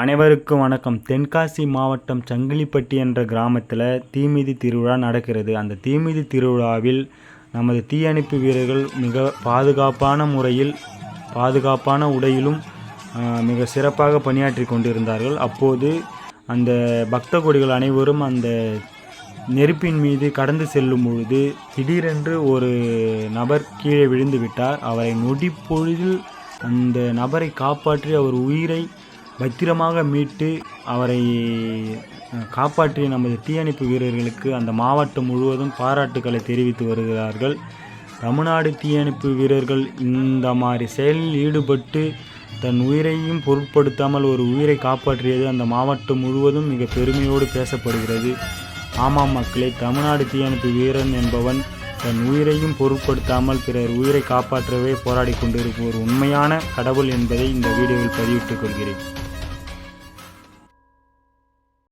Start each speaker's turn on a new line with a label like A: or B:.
A: அனைவருக்கும் வணக்கம். தென்காசி மாவட்டம் சங்கிலிப்பட்டி என்ற கிராமத்தில் தீமிதி திருவிழா நடக்கிறது. அந்த தீமிதி திருவிழாவில் நமது தீயணைப்பு வீரர்கள் மிக பாதுகாப்பான முறையில் பாதுகாப்பான உடையிலும் மிக சிறப்பாக பணியாற்றி கொண்டிருந்தார்கள். அப்போது அந்த பக்த கொடிகள் அனைவரும் அந்த நெருப்பின் மீது கடந்து செல்லும் பொழுது திடீரென்று ஒரு நபர் கீழே விழுந்து விட்டார். அவரை நொடிப்பொழுதில் அந்த நபரை காப்பாற்றி அவர் உயிரை பத்திரமாக மீட்டு அவரை காப்பாற்றிய நமது தீயணைப்பு வீரர்களுக்கு அந்த மாவட்டம் முழுவதும் பாராட்டுக்களை தெரிவித்து வருகிறார்கள். தமிழ்நாடு தீயணைப்பு வீரர்கள் இந்த மாதிரி செயலில் ஈடுபட்டு தன் உயிரையும் பொருட்படுத்தாமல் ஒரு உயிரை காப்பாற்றியது அந்த மாவட்டம் முழுவதும் மிக பெருமையோடு பேசப்படுகிறது. ஆமாம் மக்களே தமிழ்நாடு தீயணைப்பு வீரன் என்பவன் தன் உயிரையும் பொருட்படுத்தாமல் பிறர் உயிரை காப்பாற்றவே போராடி கொண்டிருக்கும் ஒரு உண்மையான கடவுள் என்பதை இந்த வீடியோவில் பதிவிட்டுக் கொள்கிறேன்.